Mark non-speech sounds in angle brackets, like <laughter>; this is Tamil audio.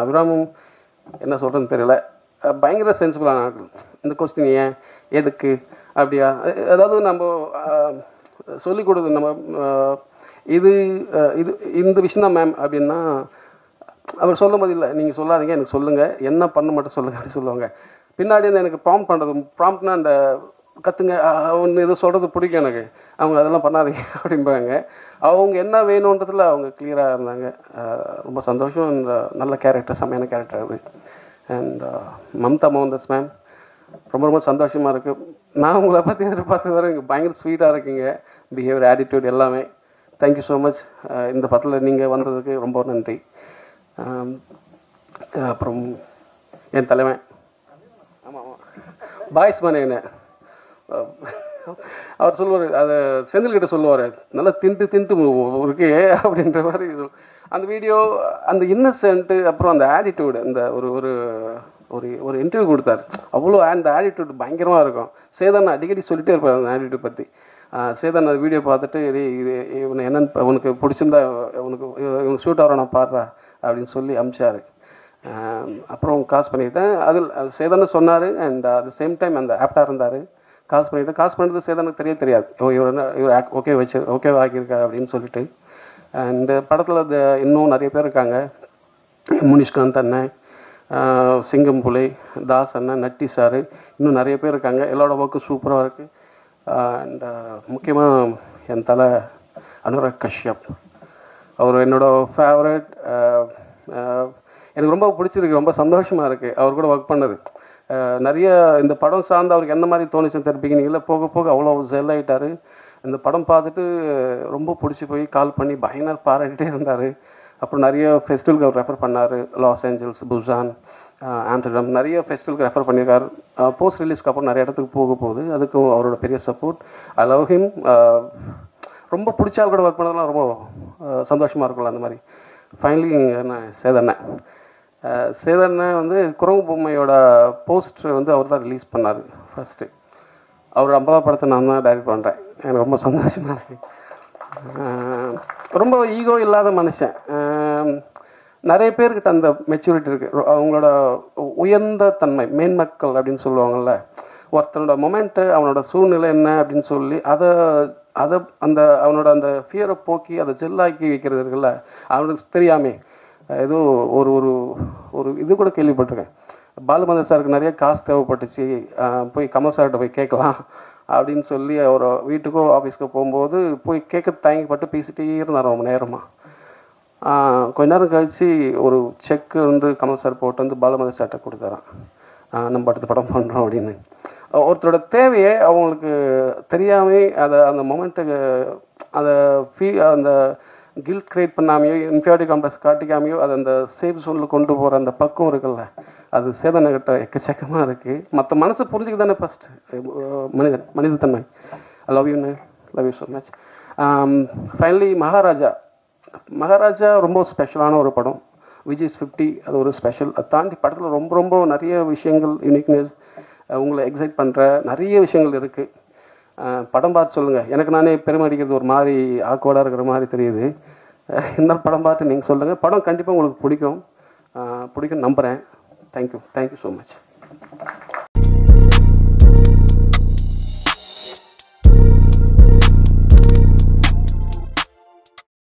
அபிராமும் என்ன சொல்கிறதுன்னு தெரியல. பயங்கர சென்சிபிளான ஆட்கள். இந்த கொஸ்டின் ஏன்? எதுக்கு? அப்படியா? அதாவது நம்ம சொல்லிக் கொடுக்குது நம்ம இது இது இந்த விஷயம் தான் மேம் அப்படின்னா அவர் சொல்லும் போது இல்லை. நீங்கள் சொல்லாதீங்க எனக்கு சொல்லுங்கள் என்ன பண்ண மட்டும் சொல்லுங்க அப்படின்னு சொல்லுவாங்க. பின்னாடி வந்து எனக்கு ப்ராம்ப் பண்ணுறது ப்ராம்ப்ட்னா அந்த கற்றுங்க ஒன்று எதுவும் சொல்கிறது பிடிக்கும் எனக்கு. அவங்க அதெல்லாம் பண்ணாதீங்க <laughs> அப்படிம்பாங்க. அவங்க என்ன வேணுன்றதுல அவங்க கிளியராக இருந்தாங்க. ரொம்ப சந்தோஷம். இந்த நல்ல கேரக்டர் செம்மையான கேரக்டர் அது. அண்ட் மம்தா மோகன்தாஸ் மேம் ரொம்ப ரொம்ப சந்தோஷமாக இருக்குது நான் உங்களை பற்றி எதிர்பார்த்து வர பயங்கர ஸ்வீட்டாக இருக்கீங்க. பிஹேவியர் ஆட்டிடியூட் எல்லாமே. தேங்க்யூ ஸோ மச் இந்த படத்தில் நீங்கள் வந்ததுக்கு ரொம்ப நன்றி. அப்புறம் என் தலைவன். ஆமாம் ஆமாம் பாய்ஸ் மனைவினேன் அவர் சொல்லுவார் அதை செந்தில்கிட்ட சொல்லுவார் நல்லா திண்டு திண்டு இருக்கே அப்படின்ற மாதிரி இது- அந்த வீடியோ அந்த இன்னசென்ட்டு அப்புறம் அந்த ஆட்டிடியூடு இந்த ஒரு ஒரு ஒரு ஒரு இன்டர்வியூ கொடுத்தாரு. அவ்வளோ அந்த ஆட்டிடியூட் பயங்கரமாக இருக்கும். சேதன் அடிக்கடி சொல்லிட்டே இருப்பார் அந்த ஆட்டிடியூட் பற்றி சேதன் அந்த வீடியோ பார்த்துட்டு இது இது இவனை என்னென்னு உனக்கு பிடிச்சிருந்தா உனக்கு இவனுக்கு ஷூட் ஆகிற நான் பாடுறா அப்படின்னு சொல்லி அமிச்சார். அப்புறம் காசு பண்ணிக்கிட்டேன். அதில் சேதன்னு சொன்னார் அண்ட் அட் சேம் டைம் அந்த ஆப்டாக இருந்தார். காசு பண்ணிட்டு காசு பண்ணுறது சேதனுக்கு தெரிய தெரியாது. ஓ இவர் என்ன இவர் ஓகே வச்சு ஓகே ஆக்கியிருக்காரு அப்படின்னு சொல்லிட்டு. அண்ட் படத்தில் இன்னும் நிறைய பேர் இருக்காங்க. முனிஷ்காந்த் அண்ணன் சிங்கம் புலி தாஸ் அண்ணன் நட்டி சார் இன்னும் நிறைய பேர் இருக்காங்க. எல்லாரோட ஒர்க்கும் சூப்பராக இருக்குது அண்ட் முக்கியமாக என் தலை அனுராக் கஷ்யப். அவர் என்னோடய ஃபேவரட் எனக்கு ரொம்ப பிடிச்சிருக்கு ரொம்ப சந்தோஷமாக இருக்குது அவர் கூட ஒர்க் பண்ணது. நிறைய இந்த படம் சார்ந்து அவருக்கு எந்த மாதிரி தோணுச்சுன்னு தெரிவிக்கிறீங்களா போக போக அவ்வளோ செல் ஆகிட்டாரு இந்த படம் பார்த்துட்டு ரொம்ப பிடிச்சி போய் கால் பண்ணி பயங்கர பாராட்டிட்டே இருந்தார். அப்புறம் நிறைய ஃபெஸ்டிவலுக்கு அவர் ரெஃபர் பண்ணார். லாஸ் ஏஞ்சல்ஸ் புசான் ஆம்ஸ்டர்டாம் நிறைய ஃபெஸ்டிவலுக்கு ரெஃபர் பண்ணியிருக்காரு. போஸ்ட் ரிலீஸ்க்கு அப்புறம் நிறைய இடத்துக்கு போக போகுது. அதுக்கும் அவரோட பெரிய சப்போர்ட் ஐ லவ் ஹிம் ரொம்ப பிடிச்ச ஆள் கூட ஒர்க் பண்ணதெல்லாம் ரொம்ப சந்தோஷமாக இருக்கும்ல அந்த மாதிரி. ஃபைனலி என்ன சேதண்ணேன் சேதனை வந்து குரங்கு பொம்மையோட போஸ்டர் வந்து அவர் தான் ரிலீஸ் பண்ணார் ஃபர்ஸ்ட்டு அவர் ஐம்பதாம் படத்தை நான் தான் டைரக்ட் பண்ணுறேன் எனக்கு ரொம்ப சந்தோஷமாக இருக்குது ரொம்ப ஈகோ இல்லாத மனுஷன். நிறைய பேர்கிட்ட அந்த மெச்சூரிட்டி இருக்குது அவங்களோட உயர்ந்த தன்மை மேன்மக்கள் அப்படின்னு சொல்லுவாங்கள்ல ஒருத்தனோட மொமெண்ட்டு அவனோட சூழ்நிலை என்ன அப்படின்னு சொல்லி அதை அதை அந்த அவனோட அந்த ஃபியரை போக்கி அதை ஜெல்லாக்கி வைக்கிறது இருக்குல்ல அவனுக்கு தெரியாமே. ஏதோ ஒரு ஒரு ஒரு இது கூட கேள்விப்பட்டிருக்கேன். பாலுமந்தர் சாருக்கு நிறைய காசு தேவைப்பட்டுச்சு. போய் கமல் சார்கிட்ட போய் கேட்கலாம் அப்படின்னு சொல்லி அவர் வீட்டுக்கோ ஆஃபீஸ்க்கோ போகும்போது போய் கேட்க தயங்கப்பட்டு பேசிட்டே இருந்தார் ரொம்ப நேரமாக கொஞ்ச நேரம் கழித்து ஒரு செக்கு வந்து கமல் சார் போட்டு வந்து பாலுமதர் சார்கிட்ட கொடுத்தாரான் நம்ம அடுத்த படம் பண்ணுறோம் அப்படின்னு. ஒருத்தரோட தேவையை அவங்களுக்கு தெரியாமல் அதை அந்த மொமெண்ட்டுக்கு அதை ஃபீ அந்த கில்ட் கிரியேட் பண்ணாமையோ இன்ஃபியாரிட்டி காம்ப்ளெக்ஸ் காட்டிக்காமையோ அது அந்த சேஃப் சோனில் கொண்டு போகிற அந்த பக்கம் இருக்குல்ல அது சேதனகிட்ட எக்கச்சக்கமாக இருக்குது மற்ற மனசை புரிஞ்சுக்க தானே ஃபஸ்ட்டு மனிதன் மனிதத்தன்மை. I love you love you so much finally Maharaja. Maharaja ரொம்ப ஸ்பெஷலான ஒரு படம். விஜய் ஃபிஃப்டி அது ஒரு ஸ்பெஷல் அதை தாண்டி படத்தில் ரொம்ப ரொம்ப நிறைய விஷயங்கள் யூனிக்னஸ் உங்களை எக்ஸைட் பண்ணுற நிறைய விஷயங்கள் இருக்குது படம் பார்த்து சொல்லுங்கள் எனக்கு நானே பெருமை அடிக்கிறது ஒரு மாதிரி ஆக்வர்டாக இருக்கிற மாதிரி தெரியுது. இருந்தாலும் படம் பார்த்து நீங்கள் சொல்லுங்கள் படம் கண்டிப்பாக உங்களுக்கு பிடிக்கும். பிடிக்கும் நம்புகிறேன் தேங்க்யூ தேங்க்யூ ஸோ மச்